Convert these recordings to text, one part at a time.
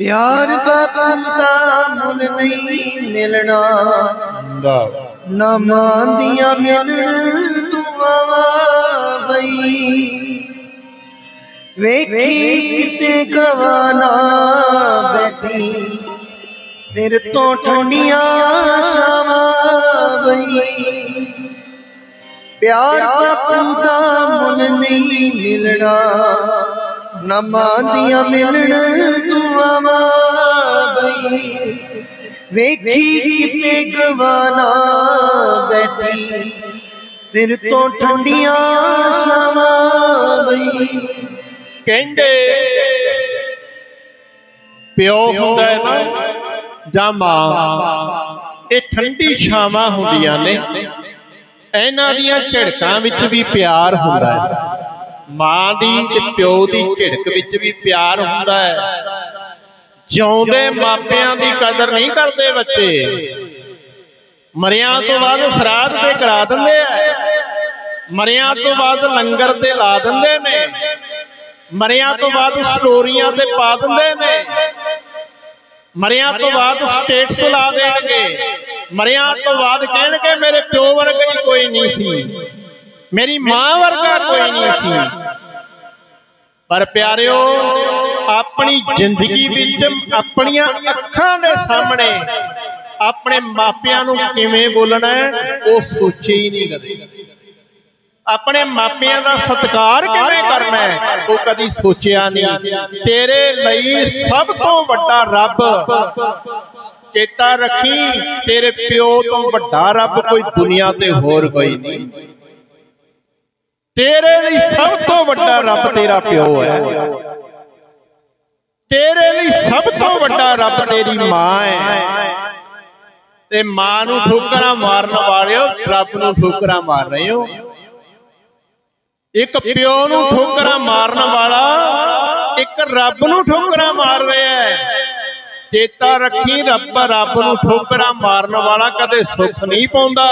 ਪਿਆਰ ਬਾਪੂ ਦਾ ਮੁੱਲ ਨਹੀਂ ਮਿਲਣਾ ਦਾ ਨਾ ਮਾਂ ਦੀਆਂ ਮਿਲਣ ਦੁਆਵਾਂ ਬਈ ਵੇਖੀ ਕਿਤੇ ਗਵਾਨਾ ਬੈਠੀ ਸਿਰ ਤੋਂ ਠੰਡੀਆਂ ਸ਼ਾਮਾਂ ਬਈ ਪਿਆਰ ਬਾਪੂ ਦਾ ਮੁੱਲ ਨਹੀਂ ਮਿਲਣਾ ਨਾ ਮਾਂ ਦੀਆਂ ਮਿਲਣ ਦੁਆਵਾਂ ਬਈ ਵੇਖੀ ਕਿਤੇ ਗਵਾਨਾ ਬੈਠੀ ਸਿਰ ਤੋਂ ਠੰਡੀਆਂ ਸ਼ਾਮਾਂ ਬਈ ਕਹਿੰਦੇ ਪਿਓ ਹੁੰਦਾ ਹੈ ਨਾ ਜਾਂ ਮਾਂ ਇਹ ਠੰਡੀ ਛਾਵਾਂ ਹੁੰਦੀਆਂ ਨੇ ਇਹਨਾਂ ਦੀਆਂ ਝੜਕਾਂ ਵਿੱਚ ਵੀ ਪਿਆਰ ਹੁੰਦਾ ਹੈ ਮਾਂ ਦੀ ਤੇ ਪਿਓ ਦੀ ਝਿੜਕ ਵਿੱਚ ਵੀ ਪਿਆਰ ਹੁੰਦਾ ਹੈ। ਜਿਉਂਦੇ ਮਾਪਿਆਂ ਦੀ ਕਦਰ ਨਹੀਂ ਕਰਦੇ ਬੱਚੇ। ਮਰਿਆਂ ਤੋਂ ਬਾਅਦ ਸਰਾਧ ਤੇ ਕਰਾ ਦਿੰਦੇ ਆ। ਮਰਿਆਂ ਤੋਂ ਬਾਅਦ ਲੰਗਰ ਤੇ ਲਾ ਦਿੰਦੇ ਨੇ। ਮਰਿਆਂ ਤੋਂ ਬਾਅਦ ਸਟੋਰੀਆਂ ਤੇ ਪਾ ਦਿੰਦੇ ਨੇ। ਮਰਿਆਂ ਤੋਂ ਬਾਅਦ ਸਟੇਟਸ ਲਾ ਦੇਣਗੇ। ਮਰਿਆਂ ਤੋਂ ਬਾਅਦ ਕਹਿਣਗੇ, ਮੇਰੇ ਪਿਓ ਵਰਗਾ ਹੀ ਕੋਈ ਨਹੀਂ ਸੀ। ਮੇਰੀ ਮਾਂ ਵਰਗਾ ਕੋਈ ਨਹੀਂ ਸੀ। ਪਰ ਪਿਆਰਿਓ, ਆਪਣੀ ਜ਼ਿੰਦਗੀ ਵਿੱਚ ਆਪਣੀਆਂ ਅੱਖਾਂ ਦੇ ਸਾਹਮਣੇ ਆਪਣੇ ਮਾਪਿਆਂ ਨੂੰ ਕਿਵੇਂ ਬੋਲਣਾ ਹੈ, ਉਹ ਸੋਚੇ ਹੀ ਨਹੀਂ ਕਦੇ। ਆਪਣੇ ਮਾਪਿਆਂ ਦਾ ਸਤਿਕਾਰ ਕਿਵੇਂ ਕਰਨਾ ਹੈ, ਉਹ ਕਦੀ ਸੋਚਿਆ ਨਹੀਂ। ਤੇਰੇ ਲਈ ਸਭ ਤੋਂ ਵੱਡਾ ਰੱਬ ਚੇਤਾ ਰੱਖੀ, ਤੇਰੇ ਪਿਓ ਤੋਂ ਵੱਡਾ ਰੱਬ ਕੋਈ ਦੁਨੀਆ ਤੇ ਹੋਰ ਕੋਈ ਨਹੀਂ। ਤੇਰੇ ਲਈ ਸਭ ਤੋਂ ਵੱਡਾ ਰੱਬ ਤੇਰਾ ਪਿਓ ਹੈ। ਤੇਰੇ ਲਈ ਸਭ ਤੋਂ ਵੱਡਾ ਰੱਬ ਤੇਰੀ ਮਾਂ ਹੈ। ਤੇ ਮਾਂ ਨੂੰ ਠੋਕਰਾਂ ਮਾਰਨ ਵਾਲਿਓ, ਰੱਬ ਨੂੰ ਠੋਕਰਾਂ ਮਾਰ ਰਹੇ ਹੋ। ਇੱਕ ਪਿਓ ਨੂੰ ਠੋਕਰਾਂ ਮਾਰਨ ਵਾਲਾ, ਇੱਕ ਰੱਬ ਨੂੰ ਠੋਕਰਾਂ ਮਾਰ ਰਿਹਾ ਹੈ। ਚੇਤਾ ਰੱਖੀ ਰੱਬ ਰੱਬ ਨੂੰ ਠੋਕਰਾਂ ਮਾਰਨ ਵਾਲਾ ਕਦੇ ਸੁੱਖ ਨਹੀਂ ਪਾਉਂਦਾ।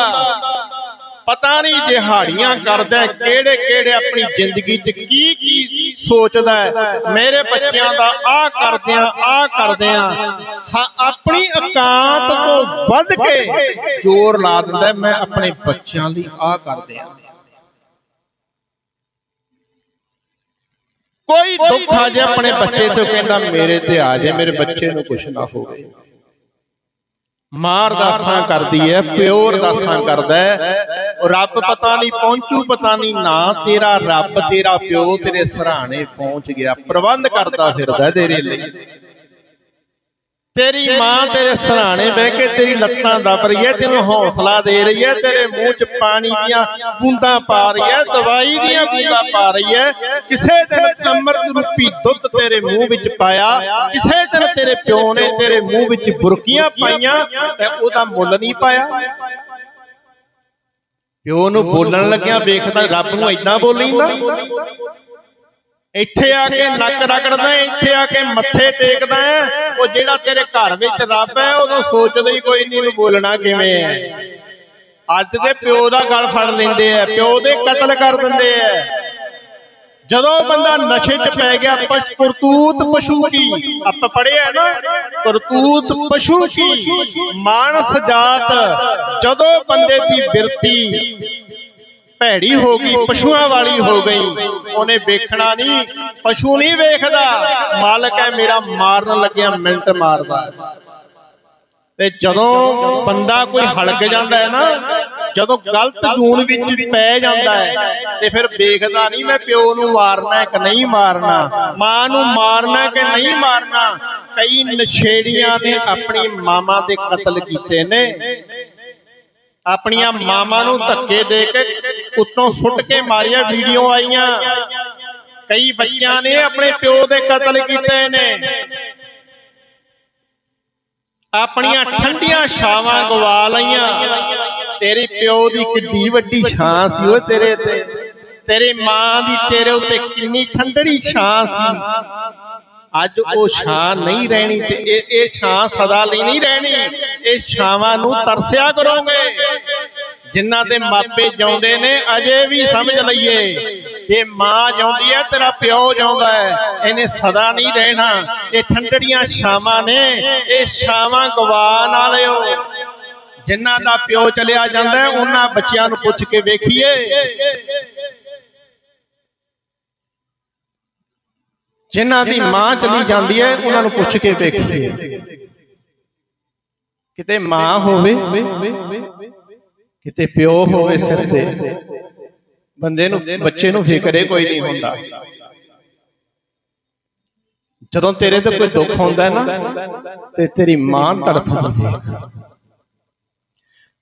ਪਤਾ ਨਹੀਂ ਦਿਹਾੜੀਆਂ ਕਰਦਾ ਕਿਹੜੇ ਕਿਹੜੇ ਆਪਣੀ ਜ਼ਿੰਦਗੀ 'ਚ ਕੀ ਕੀ ਸੋਚਦਾ ਹੈ। ਮੇਰੇ ਬੱਚਿਆਂ ਦਾ ਆਹ ਕਰਦਿਆਂ ਆਹ ਕਰਦਿਆਂ ਆਪਣੀ ਇਕਾਂਤ ਤੋਂ ਵੱਧ ਕੇ ਜ਼ੋਰ ਲਾ ਦਿੰਦਾ ਮੈਂ ਆਪਣੇ ਬੱਚਿਆਂ ਲਈ ਆਹ ਕਰਦਿਆਂ। ਕੋਈ ਦੁੱਖ ਆ ਜਾਏ ਆਪਣੇ ਬੱਚੇ ਤੇ ਕਹਿੰਦਾ ਮੇਰੇ ਤੇ ਆ ਜਾਏ ਮੇਰੇ ਬੱਚੇ ਨੂੰ ਕੁਛ ਨਾ ਹੋਵੇ। ਮਾਂ ਅਰਦਾਸਾਂ ਕਰਦੀ ਹੈ ਪਿਓ ਅਰਦਾਸਾਂ ਕਰਦਾ ਹੈ ਰੱਬ ਪਤਾ ਨਹੀਂ ਪਹੁੰਚੂ ਪਤਾ ਨਹੀਂ ਨਾ ਤੇਰਾ ਰੱਬ ਤੇਰਾ ਪਿਓ ਤੇਰੇ ਸਰਾਣੇ ਪਹੁੰਚ ਗਿਆ ਪ੍ਰਬੰਧ ਕਰਦਾ ਫਿਰਦਾ ਤੇਰੇ ਲਈ। ਤੇਰੀ ਮਾਂ ਤੇਰੇ ਸਰਾਣੇ ਬਹਿ ਕੇ ਤੇਰੀ ਲੱਤਾਂ ਦੱਬ ਰਹੀ ਹੈ ਤੈਨੂੰ ਹੌਸਲਾ ਦੇ ਰਹੀ ਹੈ ਤੇਰੇ ਮੂੰਹ 'ਚ ਪਾਣੀ ਦੀਆਂ ਬੂੰਦਾਂ ਪਾ ਰਹੀ ਹੈ ਦਵਾਈ ਦੀਆਂ ਬੂੰਦਾਂ ਪਾ ਰਹੀ ਹੈ ਕਿਸੇ ਦਿਨ ਅੰਮ੍ਰਿਤ ਰੂਪੀ ਦੁੱਧ ਤੇਰੇ ਮੂੰਹ ਵਿੱਚ ਪਾਇਆ ਕਿਸੇ ਦਿਨ ਤੇਰੇ ਪਿਓ ਨੇ ਤੇਰੇ ਮੂੰਹ ਵਿੱਚ ਬੁਰਕੀਆਂ ਪਾਈਆਂ ਤੇ ਉਹਦਾ ਮੁੱਲ ਨਹੀਂ ਪਾਇਆ। ਪਿਓ ਨੂੰ ਬੋਲਣ ਲੱਗਿਆ ਵੇਖਦਾ ਰੱਬ ਨੂੰ ਇਦਾਂ ਬੋਲੀਂਦਾ ਇੱਥੇ ਆ ਕੇ ਨੱਕ ਰਗੜਦਾ ਇੱਥੇ ਆ ਕੇ ਮੱਥੇ ਟੇਕਦਾ ਉਹ ਜਿਹੜਾ ਤੇਰੇ ਘਰ ਵਿੱਚ ਰੱਬ ਹੈ ਉਦੋਂ ਸੋਚਦਾ ਹੀ ਕੋਈ ਨਹੀਂ ਨੂੰ ਬੋਲਣਾ ਕਿਵੇਂ ਹੈ। ਅੱਜ ਦੇ ਪਿਓ ਦਾ ਗਲ ਫੜ ਲੈਂਦੇ ਆ, ਪਿਓ ਦੇ ਕਤਲ ਕਰ ਦਿੰਦੇ ਆ। ਜਦੋਂ ਬੰਦਾ ਨਸ਼ੇ 'ਚ ਪੈ ਗਿਆ, ਪਸ਼, ਕਰਤੂਤ ਪਸ਼ੂ ਕੀ? ਆਪਾਂ ਪੜਿਆ ਨਾ, ਕਰਤੂਤ ਪਸ਼ੂ ਕੀ? ਮਾਨਸ ਜਾਤ। ਜਦੋਂ ਬੰਦੇ ਦੀ ਬਿਰਤੀ ਭੈੜੀ ਹੋ ਗਈ, ਪਸ਼ੂਆਂ ਵਾਲੀ ਹੋ ਗਈ। ਉਹਨੇ ਵੇਖਣਾ ਨਹੀਂ, ਪਸ਼ੂ ਨਹੀਂ ਵੇਖਦਾ। ਮਾਲਕ ਹੈ ਮੇਰਾ ਮਾਰਨ ਲੱਗਿਆ ਮਿੰਟ ਮਾਰਦਾ। ਤੇ ਜਦੋਂ ਬੰਦਾ ਕੋਈ ਹਲਕ ਜਾਂਦਾ ਹੈ ਨਾ, ਜਦੋਂ ਗਲਤ ਜੂਨ ਵਿੱਚ ਪੈ ਜਾਂਦਾ ਹੈ, ਤੇ ਫਿਰ ਵੇਖਦਾ ਨਹੀਂ ਮੈਂ ਪਿਓ ਨੂੰ ਮਾਰਨਾ ਹੈ ਕਿ ਨਹੀਂ ਮਾਰਨਾ, ਮਾਂ ਨੂੰ ਮਾਰਨਾ ਹੈ ਕਿ ਨਹੀਂ ਮਾਰਨਾ। ਕਈ ਨਸ਼ੇੜੀਆਂ ਨੇ ਆਪਣੀ ਮਾਮਾ ਦੇ ਕਤਲ ਕੀਤੇ ਨੇ। ਆਪਣੀਆਂ ਮਾਮਾ ਨੂੰ ਧੱਕੇ ਦੇ ਕੇ ਉੱਤੋਂ ਸੁੱਟ ਕੇ ਮਾਰੀਆਂ ਵੀਡੀਓ ਆਈਆਂ। ਕਈ ਬੱਚਿਆਂ ਨੇ ਆਪਣੇ ਪਿਓ ਦੇ ਕਤਲ ਕੀਤੇ ਨੇ। ਆਪਣੀਆਂ ਠੰਡੀਆਂ ਛਾਵਾਂ ਗਵਾ ਲਈਆਂ। ਤੇਰੇ ਪਿਓ ਦੀ ਕਿੱਡੀ ਵੱਡੀ ਛਾਂ ਸੀ ਉਹ ਤੇਰੇ ਤੇ। ਤੇਰੇ ਮਾਂ ਦੀ ਤੇਰੇ ਉੱਤੇ ਕਿੰਨੀ ਠੰਡੜੀ ਛਾਂ ਸੀ। ਅੱਜ ਉਹ ਛਾਂ ਨਹੀਂ ਰਹਿਣੀ ਤੇ ਇਹ ਇਹ ਛਾਂ ਸਦਾ ਲਈ ਨਹੀਂ ਰਹਿਣੀ। ਇਹ ਛਾਵਾਂ ਨੂੰ ਤਰਸਿਆ ਕਰੋਗੇ। ਜਿਨ੍ਹਾਂ ਦੇ ਮਾਪੇ ਜਾਉਂਦੇ ਨੇ ਅਜੇ ਵੀ ਸਮਝ ਲਈਏ ਇਹ ਮਾਂ ਜਾਉਂਦੀ ਹੈ ਤੇਰਾ ਪਿਓ ਜਾਉਂਦਾ ਹੈ। ਇਹਨੇ ਸਦਾ ਨਹੀਂ ਰਹਿਣਾ। ਇਹ ਠੰਡੜੀਆਂ ਛਾਵਾਂ ਨੇ। ਇਹ ਛਾਵਾਂ ਗਵਾ ਨਾ ਲਿਓ ਜਿਨ੍ਹਾਂ ਦਾ ਪਿਓ ਚਲਿਆ ਜਾਂਦਾ ਹੈ, ਉਹਨਾਂ ਬੱਚਿਆਂ ਨੂੰ ਪੁੱਛ ਕੇ ਵੇਖੀਏ। ਜਿਨ੍ਹਾਂ ਦੀ ਮਾਂ ਚਲੀ ਜਾਂਦੀ ਹੈ ਉਹਨਾਂ ਨੂੰ ਪੁੱਛ ਕੇ ਵੇਖੀਏ। ਕਿਤੇ ਮਾਂ ਹੋਵੇ ਕਿਤੇ ਪਿਓ ਹੋਵੇ ਸਿਰ ਤੇ। ਬੰਦੇ ਨੂੰ ਬੱਚੇ ਨੂੰ ਫਿਕਰੇ ਕੋਈ ਨਹੀਂ ਹੁੰਦਾ। ਜਦੋਂ ਤੇਰੇ ਤੇ ਕੋਈ ਦੁੱਖ ਹੁੰਦਾ ਨਾ ਤੇ ਤੇਰੀ ਮਾਂ ਤੜਫਦੀ ਹੈ।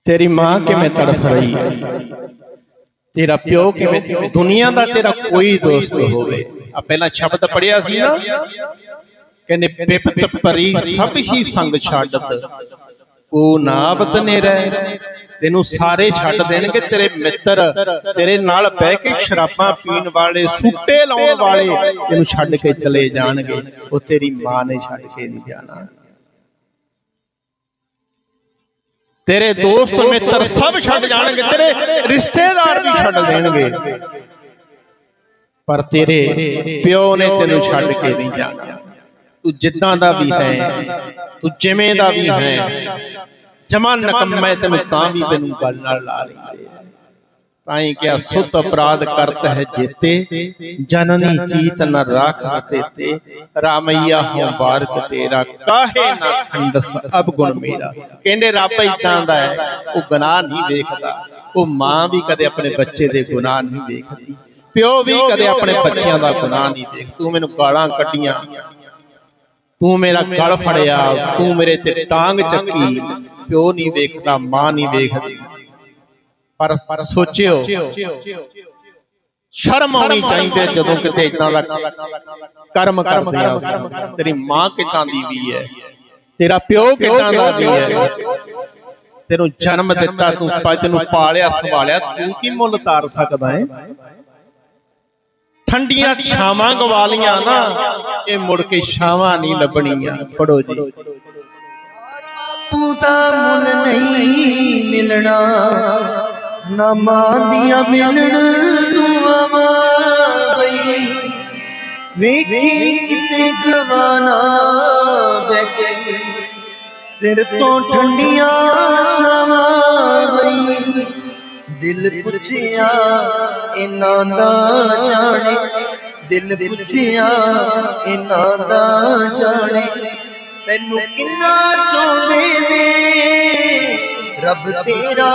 ਤੇਰੀ ਮਾਂ ਕਿਵੇਂ ਤੜਫ ਰਹੀ ਹੈ? ਤੇਰਾ ਪਿਓ ਕਿਵੇਂ ਦੁਨੀਆ ਦਾ ਤੇਰਾ ਕੋਈ ਦੋਸਤ ਹੋਵੇ। ਆ ਪਹਿਲਾਂ ਸ਼ਬਦ ਪੜਿਆ ਸੀ ਨਾ। ਕਹਿੰਦੇ ਪਿਪਤ ਪਰੀ ਸਭ ਹੀ ਸੰਗ ਛੱਡਤ। ਕੋ ਨਾਬਤ ਨੇ ਰਹਿ ਤੈਨੂੰ ਸਾਰੇ ਛੱਡ ਦੇਣਗੇ ਤੇਰੇ ਮਿੱਤਰ। ਤੇਰੇ ਨਾਲ ਬਹਿ ਕੇ ਸ਼ਰਾਬਾਂ ਪੀਣ ਵਾਲੇ ਸੁੱਟੇ ਲਾਉਣ ਵਾਲੇ ਤੈਨੂੰ ਛੱਡ ਕੇ ਚਲੇ ਜਾਣਗੇ। ਉਹ ਤੇਰੀ ਮਾਂ ਨੇ ਛੱਡ ਕੇ ਨਹੀਂ ਜਾਣਾ। ਤੇਰੇ ਦੋਸਤ ਮਿੱਤਰ ਸਭ ਛੱਡ ਜਾਣਗੇ ਤੇਰੇ ਰਿਸ਼ਤੇਦਾਰ ਵੀ ਛੱਡ ਦੇਣਗੇ। ਪਰ ਤੇਰੇ ਪਿਓ ਨੇ ਤੈਨੂੰ ਛੱਡ ਕੇ ਨਹੀਂ ਜਾਣਾ। ਤੂੰ ਜਿੱਦਾਂ ਦਾ ਵੀ ਹੈ ਤੂੰ ਜਿਵੇਂ ਦਾ ਵੀ ਹੈ। ਜਮਾ ਨਕਮੈ ਤੈਨੂੰ ਤਾਂ ਵੀ ਤੈਨੂੰ ਗੱਲ ਨਾਲ ਲਾ ਲੈਂਦੇ। ਤਾਂ ਹੀ ਕਿਹਾ ਸੁਤ ਅਪਰਾਧ ਕਰਤ ਹੈ ਜੇਤੇ ਜਨਨੀ ਚੀਤ ਨ ਰਾਖ ਤੇ ਰਾਮਈਆ ਹਉ ਬਾਰਕ ਤੇਰਾ ਕਾਹੇ ਨਾ ਖੰਡਸ ਅਬ ਗੁਣ ਮੇਰਾ। ਕਹਿੰਦੇ ਰੱਬ ਇਦਾਂ ਦਾ ਹੈ ਉਹ ਗੁਨਾਹ ਨਹੀਂ ਵੇਖਦਾ। ਉਹ ਮਾਂ ਵੀ ਕਦੇ ਆਪਣੇ ਬੱਚੇ ਦੇ ਗੁਨਾਹ ਨਹੀਂ ਵੇਖਦੀ। ਪਿਓ ਵੀ ਕਦੇ ਆਪਣੇ ਬੱਚਿਆਂ ਦਾ ਗੁਨਾਹ ਨਹੀਂ ਵੇਖ ਤੂੰ ਮੈਨੂੰ ਗਾਲਾਂ ਕੱਢੀਆਂ। ਤੂੰ ਮੇਰਾ ਗਲ ਫੜਿਆ। ਤੂੰ ਮੇਰੇ ਤੇ ਟਾਂਗ ਚੱਕੀ ਪਿਓ ਨਹੀਂ ਵੇਖਦਾ ਮਾਂ ਨਹੀਂ ਵੇਖਦੀ। ਪਰ ਸੋਚਿਓ ਸ਼ਰਮ ਆਉਣੀ ਚਾਹੀਦੀ ਹੈ ਜਦੋਂ ਕਿਤੇ ਇਦਾਂ ਦਾ ਕਰਮ ਕਰਦੇ ਆ ਅਸੀਂ। ਤੇਰੀ ਮਾਂ ਕਿਦਾਂ ਦੀ ਵੀ ਹੈ? ਤੇਰਾ ਪਿਓ ਕਿਦਾਂ ਦਾ ਵੀ ਹੈ? ਤੈਨੂੰ ਜਨਮ ਦਿੱਤਾ ਤੂੰ ਤੈਨੂੰ ਪਾਲਿਆ ਸੰਭਾਲਿਆ। ਤੂੰ ਕੀ ਮੁੱਲ ਤਾਰ ਸਕਦਾ ਹੈ? ਠੰਡੀਆਂ ਛਾਵਾਂ ਗਵਾ ਲੀਆਂ ਨਾ ਇਹ ਮੁੜ ਕੇ ਛਾਵਾਂ ਨਹੀਂ ਲੱਭਣੀਆਂ। ਪੜੋ ਜੀ। ਬਾਪੂ ਦਾ ਮੁੱਲ ਨਹੀਂ ਮਿਲਣਾ। ਨਾ ਮਾਂ ਦੀਆਂ ਮਿਲਣ ਦੁਆਵਾਂ ਬਈ। ਵੇਖੀ ਕਿਤੇ ਜਵਾਨਾ ਬੈਠੇ ਸਿਰ ਤੋਂ ਠੰਡੀਆਂ ਛਾਵਾਂ ਬਈ। ਦਿਲ ਪੁੱਛਿਆ ਇਹਨਾਂ ਦਾ ਜਾਣੇ। ਦਿਲ ਪੁੱਛਿਆ ਇਹਨਾਂ ਦਾ ਜਾਣੇ। ਤੈਨੂੰ ਕਿੰਨਾ ਚਾਹੁੰਦੇ ਨੇ ਰੱਬ ਤੇਰਾ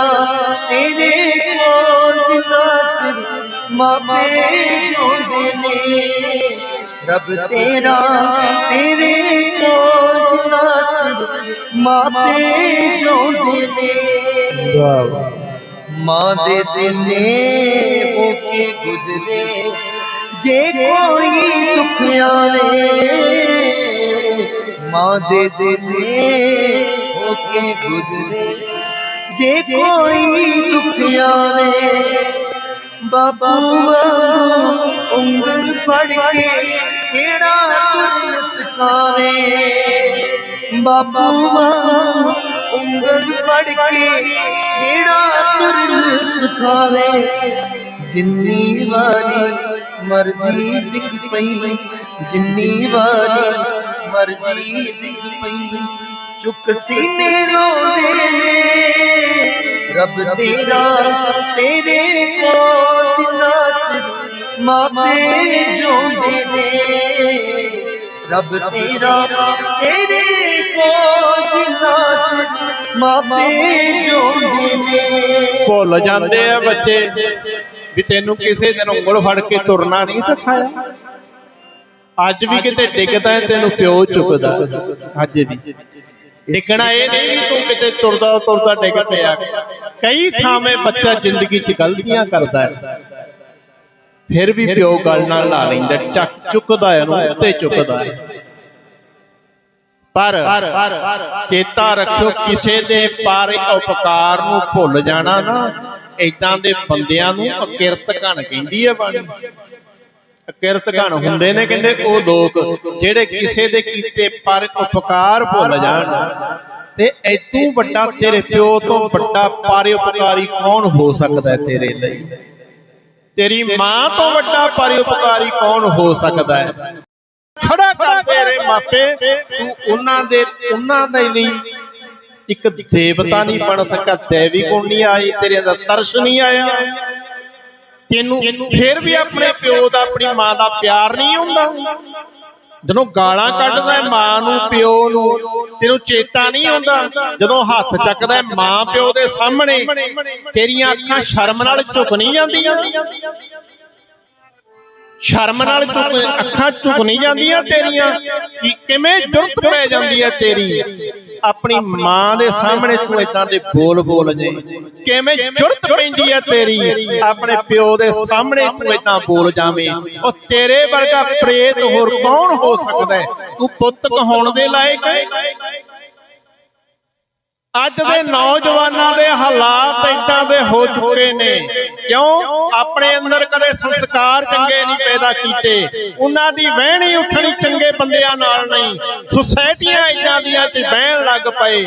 ਤੇਰੇ ਕੋਲ ਜਿੰਨਾ ਚਿਰ ਮਾਪੇ ਚਾਹੁੰਦੇ ਨੇ ਰੱਬ ਤੇਰਾ ਤੇਰੇ ਕੋਲ ਜਿੰਨਾ ਚਿਰ ਮਾਪੇ ਚਾਹੁੰਦੇ ਨੇ ਵਾਹ ਵਾਹ ਮਾਂ ਦੇ ਸੀਨੇ ਹੋ ਕੇ ਗੁਜ਼ਰੇ ਜੇ ਕੋਈ ਦੁੱਖ ਆਵੇ ਮਾਂ ਦੇ ਸੀਨੇ ਹੋ ਕੇ ਗੁਜ਼ਰੇ। ਜੇ ਕੋਈ ਦੁੱਖ ਆਵੇ, ਬਾਬੂ ਵਾਂਗੂ ਉਂਗਲ ਫੜ ਕੇ ਕਿਹੜਾ ਤੁਰਨ ਸਿਖਾਵੇ? ਬਾਬੂ ਵਾਂਗੂ ਉਂਗਲ ਫੜ ਕੇ ਕਿਹੜਾ ਤੁਰਨ ਸਿਖਾਵੇ? ਜਿੰਨੀ ਵਾਰੀ ਮਰਜ਼ੀ ਦਿਖ ਪਈ, ਜਿੰਨੀ ਵਾਰੀ ਮਰਜ਼ੀ ਦਿਖ ਪਈ। ਚੁੱਕ ਸੀਨੇ ਰੋਂਦੇ ਨੇ। ਰੱਬ ਤੇਰਾ, ਤੇਰੇ ਕੋਚ ਨਾਚ ਚਿਰ ਮਾਪੇ ਜਿਉਂਦੇ ਨੇ। ਰੱਬ ਤੇਰਾ, ਤੇਰੇ ਕੋਲ ਜਿੰਨਾ ਮਾਪੇ ਜਿਉਂਦੇ ਨੇ। ਭੁੱਲ ਜਾਂਦੇ ਆ ਬੱਚੇ, ਵੀ ਤੈਨੂੰ ਕਿਸੇ ਦਿਨ ਉਂਗਲ ਫੜ ਕੇ ਤੁਰਨਾ ਨਹੀਂ ਸਿਖਾਇਆ। ਅੱਜ ਵੀ ਕਿਤੇ ਡਿੱਗਦਾ ਹੈ ਤੈਨੂੰ ਪਿਓ ਚੁੱਕਦਾ ਅੱਜ ਵੀ। ਡਿੱਗਣਾ ਇਹ ਨਹੀਂ ਵੀ ਤੂੰ ਕਿਤੇ ਤੁਰਦਾ ਤੁਰਦਾ ਡਿੱਗ ਪਿਆ। ਕਈ ਥਾਵੇਂ ਬੱਚਾ ਜ਼ਿੰਦਗੀ 'ਚ ਗਲਤੀਆਂ ਕਰਦਾ ਹੈ। ਫਿਰ ਵੀ ਪਿਓ ਗੱਲ ਨਾਲ ਲਾ ਲੈਂਦਾ ਚੱਕ ਚੁੱਕਦਾ ਹੈ ਉਹਨੂੰ ਉੱਤੇ ਚੁੱਕਦਾ ਹੈ। ਪਰ ਚੇਤਾ ਰੱਖਿਓ ਕਿਸੇ ਦੇ ਪਾਰੇ ਉਪਕਾਰ ਨੂੰ ਭੁੱਲ ਜਾਣਾ ਨਾ। ਇਦਾਂ ਦੇ ਬੰਦਿਆਂ ਨੂੰ ਅਕਿਰਤ ਘਣ ਕਹਿੰਦੀ ਹੈ ਬਾਣੀ। ਅਕਿਰਤ ਘਣ ਹੁੰਦੇ ਨੇ ਕਹਿੰਦੇ ਉਹ ਲੋਕ ਜਿਹੜੇ ਕਿਸੇ ਦੇ ਕੀਤੇ ਪਰ ਉਪਕਾਰ ਭੁੱਲ ਜਾਣ। ਤੇ ਐਤੋਂ ਵੱਡਾ ਤੇਰੇ ਪਿਓ ਤੋਂ ਵੱਡਾ ਪਾਰੇ ਉਪਕਾਰੀ ਕੌਣ ਹੋ ਸਕਦਾ ਹੈ ਤੇਰੇ ਲਈ? ਤੇਰੀ ਮਾਂ ਤੋਂ ਵੱਡਾ ਪਰਉਪਕਾਰੀ ਕੌਣ ਹੋ ਸਕਦਾ ਹੈ? ਖੜਾ ਕਰ ਤੇਰੇ ਮਾਪੇ। ਤੂੰ ਉਹਨਾਂ ਦੇ ਉਹਨਾਂ ਦੇ ਲਈ ਇੱਕ ਦੇਵਤਾ ਨਹੀਂ ਬਣ ਸਕਿਆ ਦੇਵੀ ਗੁਣ ਨਹੀਂ ਆਈ ਤੇਰੇ ਅੰਦਰ ਤਰਸ ਨਹੀਂ ਆਇਆ। ਤੈਨੂੰ ਫਿਰ ਵੀ ਆਪਣੇ ਪਿਓ ਦਾ, ਆਪਣੀ ਮਾਂ ਦਾ ਪਿਆਰ ਨਹੀਂ ਆਉਂਦਾ ਜਦੋਂ ਗਾਲਾਂ ਕੱਢਦਾ ਹੈ ਮਾਂ ਨੂੰ, ਪਿਓ ਨੂੰ, ਤੈਨੂੰ ਚੇਤਾ ਨਹੀਂ ਆਉਂਦਾ? ਜਦੋਂ ਹੱਥ ਚੱਕਦਾ ਹੈ ਮਾਂ ਪਿਓ ਦੇ ਸਾਹਮਣੇ, ਤੇਰੀਆਂ ਅੱਖਾਂ ਸ਼ਰਮ ਨਾਲ ਝੁਕ ਨਹੀਂ ਜਾਂਦੀਆਂ? ਸ਼ਰਮ ਨਾਲ ਝੁਕ, ਅੱਖਾਂ ਝੁਕ ਨਹੀਂ ਜਾਂਦੀਆਂ ਤੇਰੀਆਂ? ਕਿ, ਕਿਵੇਂ ਜੁਰਤ ਪੈ ਜਾਂਦੀ ਹੈ ਤੇਰੀ? ਆਪਣੀ ਮਾਂ ਦੇ ਸਾਹਮਣੇ ਤੂੰ ਇਦਾਂ ਦੇ ਬੋਲ ਬੋਲ ਜੇ। ਕਿਵੇਂ ਜੁਰਤ ਪੈਂਦੀ ਹੈ ਤੇਰੀ? ਆਪਣੇ ਪਿਓ ਦੇ ਸਾਹਮਣੇ ਤੂੰ ਇਦਾਂ ਬੋਲ ਜਾਵੇਂ। ਉਹ ਤੇਰੇ ਵਰਗਾ ਪ੍ਰੇਤ ਹੋਰ ਕੌਣ ਹੋ ਸਕਦਾ ਹੈ? ਤੂੰ ਪੁੱਤ ਕਹਾਉਣ ਦੇ ਲਾਇਕ ਹੈ? ਅੱਜ ਦੇ ਨੌਜਵਾਨਾਂ ਦੇ ਹਾਲਾਤ ਇਦਾਂ ਦੇ ਹੋ ਚੁੱਕੇ ਨੇ। ਕਿਉਂ? ਆਪਣੇ ਅੰਦਰ ਕਦੇ ਸੰਸਕਾਰ ਚੰਗੇ ਨਹੀਂ ਪੈਦਾ ਕੀਤੇ। ਉਹਨਾਂ ਦੀ ਵਹਿਣੀ ਉੱਠਣੀ ਚੰਗੇ ਬੰਦਿਆਂ ਨਾਲ ਨਹੀਂ। ਸੁਸਾਇਟੀਆਂ ਇਦਾਂ ਦੀਆਂ ਚ ਬਹਿਣ ਲੱਗ ਪਏ।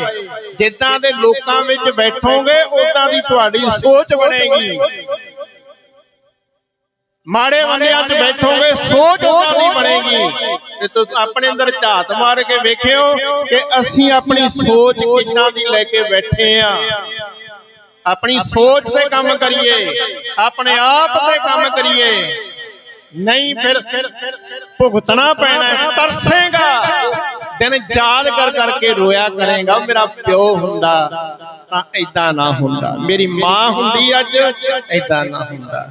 ਜਿੱਦਾਂ ਦੇ ਲੋਕਾਂ ਵਿੱਚ ਬੈਠੋਗੇ ਉਦਾਂ ਦੀ ਤੁਹਾਡੀ ਸੋਚ ਬਣੇਗੀ। ਮਾੜੇ ਬੰਦਿਆਂ 'ਚ ਬੈਠੋਗੇ, ਸੋਚ ਉਦਾਂ ਦੀ ਬਣੇਗੀ। ਤੇ ਤੁਸੀਂ ਆਪਣੇ ਅੰਦਰ ਝਾਤ ਮਾਰ ਕੇ ਵੇਖਿਓ ਕਿ ਅਸੀਂ ਆਪਣੀ ਸੋਚ ਕਿੰਨਾ ਦੀ ਲੈ ਕੇ ਬੈਠੇ ਆ। ਆਪਣੀ ਸੋਚ ਤੇ ਕੰਮ ਕਰੀਏ। ਆਪਣੇ ਆਪ ਤੇ ਕੰਮ ਕਰੀਏ। ਨਹੀਂ ਫਿਰ ਭੁਗਤਣਾ ਪੈਣਾ ਤਰਸੇਗਾ। ਦਿਨ ਯਾਦ ਕਰ ਕਰਕੇ ਰੋਇਆ ਕਰੇਗਾ ਮੇਰਾ ਪਿਓ ਹੁੰਦਾ ਤਾਂ ਐਦਾਂ ਨਾ ਹੁੰਦਾ। ਮੇਰੀ ਮਾਂ ਹੁੰਦੀ ਅੱਜ ਐਦਾਂ ਨਾ ਹੁੰਦਾ।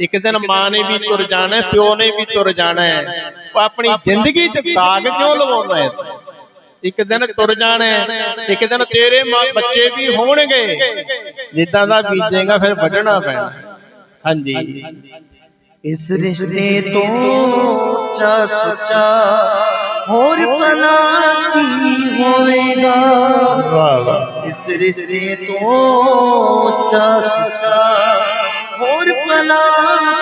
ਇੱਕ ਦਿਨ ਮਾਂ ਨੇ ਵੀ ਤੁਰ ਜਾਣਾ ਪਿਓ ਨੇ ਵੀ ਤੁਰ ਜਾਣਾ ਆਪਣੀ ਜ਼ਿੰਦਗੀ 'ਚ ਦਾਗ ਕਿਉਂ ਲਵਾਉਂਦਾ ਹੈ ਇੱਕ ਦਿਨ ਤੁਰ ਜਾਣਾ ਇੱਕ ਦਿਨ ਤੇਰੇ ਮਾਂ ਬੱਚੇ ਵੀ ਹੋਣਗੇ। ਜਿੱਦਾਂ ਦਾ ਬੀਜੇਗਾ ਫਿਰ ਵੱਢਣਾ ਪੈਣਾ। ਹਾਂਜੀ। ਇਸ ਰਿਸ਼ਤੇ ਤੋਂ ਉੱਚਾ ਸੁੱਚਾ ਹੋਰ ਭਲਾ ਕੀ ਹੋਵੇਗਾ ਵਾਹ ਵਾਹ ਇਸ ਰਿਸ਼ਤੇ ਤੋਂ ਉੱਚਾ ਸੁੱਚਾ ਹੋਰ ਭਲਾ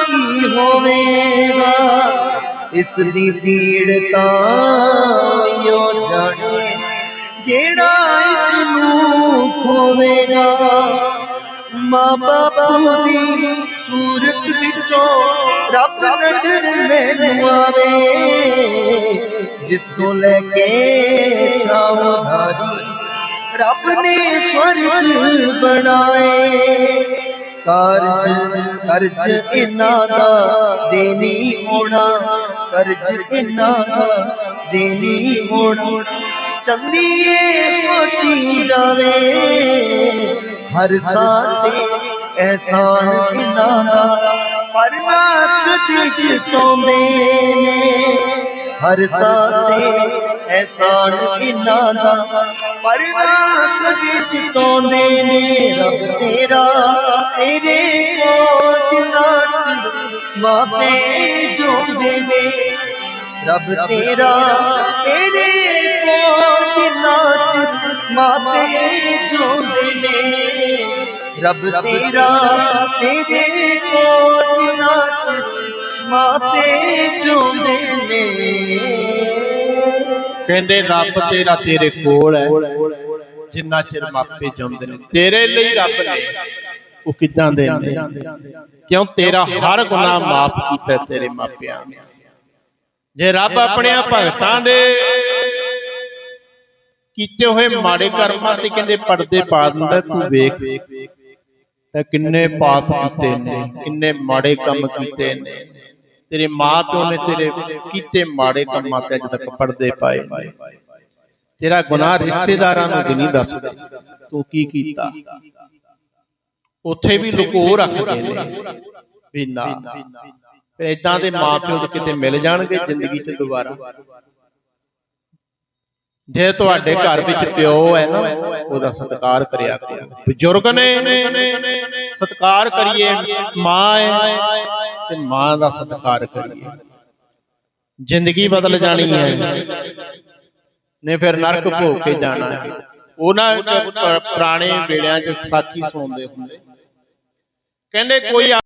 ਕੀ ਹੋਵੇਗਾ ਇਸ ਦੀ ਪੀੜ ਤਾਂ ਯੋ ਜਾਣੇ ਜਿਹੜਾ ਇਸ ਨੂੰ ਖੋਵੇਗਾ ਮਾਂ ਬਾਪੂ ਦੀ ਸੂਰਤ ਵਿੱਚੋਂ ਰੱਬ ਨਜ਼ਰ ਮੈਨੂੰ ਆਵੇ ਜਿਸ ਤੋਂ ਲੈ ਕੇ ਛਾਵਧਾਰੀ ਰੱਬ ਨੇ ਸਵਰਗ ਬਣਾਏ ਕਾਰਜ ਕਰਜ ਇਹਨਾਂ ਦਾ ਦੇਣੀ ਹੋਣਾ ਕਰਜ ਇਹਨਾਂ ਦਾ ਦੇਣੀ ਹੋਣਾ ਚੰਦੀਏ ਸੋਚੀ ਜਾਵੇ ਹਰ ਸਾਹ ਤੇ ਅਹਿਸਾਨ ਇਹਨਾਂ ਦਾ ਪਰ ਨਾ ਕਦੇ ਜਿਤਾਉਂਦੇ ਨੇ। ਹਰ ਸਾਹ ਤੇ ਅਹਿਸਾਨ ਇਹਨਾਂ ਦਾ ਪਰ ਨਾ ਕਦੇ ਜਿਤਾਉਂਦੇ ਨੇ। ਰੱਬ ਤੇਰਾ ਤੇਰੇ ਕੋਲ ਜਿੰਨਾ ਚ ਮਾਪੇ ਜੋਦੇ ਨੇ। ਰੱਬ ਤੇਰਾ ਤੇਰੇ ਜਿੰਨਾ ਮਾਪੇ ਜੋਦੇ ਨੇ। ਰੱਬ ਤੇਰਾ ਤੇਰੇ ਕੋਲ ਜਿੰਨਾ ਚ ਮਾਪੇ ਜੋਦੇ ਨੇ। ਕਹਿੰਦੇ ਰੱਬ ਤੇਰਾ ਤੇਰੇ ਕੋਲ ਹੈ ਜਿੰਨਾ ਚਿਰ ਮਾਪੇ ਜਾਂਦੇ ਨੇ। ਤੇਰੇ ਲਈ ਰੱਬ ਨੇ। ਉਹ ਕਿਦਾਂ ਦੇ ਨੇ? ਕਿਉਂ ਤੇਰਾ ਹਰ ਗੁਨਾਹ ਮਾਫ ਕੀਤਾ ਤੇਰੇ ਮਾਪਿਆਂ ਨੇ? ਜੇ ਰੱਬ ਆਪਣੇ ਭਗਤਾਂ ਦੇ ਕੀਤੇ ਹੋਏ ਮਾੜੇ ਕਰਮਾਂ ਤੇ ਕਹਿੰਦੇ ਪਰਦੇ ਪਾ ਦਿੰਦਾ ਤੂੰ ਵੇਖ ਤਾਂ ਕਿੰਨੇ ਪਾਪ ਕੀਤੇ ਨੇ ਕਿੰਨੇ ਮਾੜੇ ਕੰਮ ਕੀਤੇ ਨੇ। ਤੇਰੇ ਮਾਂ ਪਿਓ ਨੇ ਤੇਰੇ ਕੀਤੇ ਮਾੜੇ ਕੰਮਾਂ ਤੇ ਅੱਜ ਤੱਕ ਪਰਦੇ ਪਾਏ ਨੇ। ਤੇਰਾ ਗੁਨਾਹ ਰਿਸ਼ਤੇਦਾਰਾਂ ਨੂੰ ਨਹੀਂ ਦੱਸਦਾ। ਤੂੰ ਕੀ ਕੀਤਾ? ਉੱਥੇ ਵੀ ਲੁਕੋ ਰੱਖਦੇ ਨੇ। ਵੀ ਨਾ। ਫਿਰ ਇਦਾਂ ਦੇ ਮਾਪਿਓ ਤੇ ਕਿਤੇ ਮਿਲ ਜਾਣਗੇ ਜ਼ਿੰਦਗੀ 'ਚ ਦੁਬਾਰਾ। ਜੇ ਤੁਹਾਡੇ ਘਰ ਵਿੱਚ ਪਿਓ ਹੈ ਨਾ, ਉਹਦਾ ਸਤਿਕਾਰ ਕਰਿਆ ਕਰੋ। ਬਜ਼ੁਰਗ ਨੇ ਸਤਿਕਾਰ ਕਰੀਏ, ਮਾਂ ਹੈ, ਤੇ ਮਾਂ ਦਾ ਸਤਿਕਾਰ ਕਰੀਏ। ਜ਼ਿੰਦਗੀ ਬਦਲ ਜਾਣੀ ਹੈ। ਨੇ ਫਿਰ ਨਰਕ ਭੋਗ ਕੇ ਜਾਣਾ ਹੈ। ਉਹਨਾਂ ਪੁਰਾਣੇ ਵੇੜਿਆਂ 'ਚ ਸਾਥੀ ਸੌਂਦੇ ਹੁੰਦੇ। ਕਹਿੰਦੇ ਕੋਈ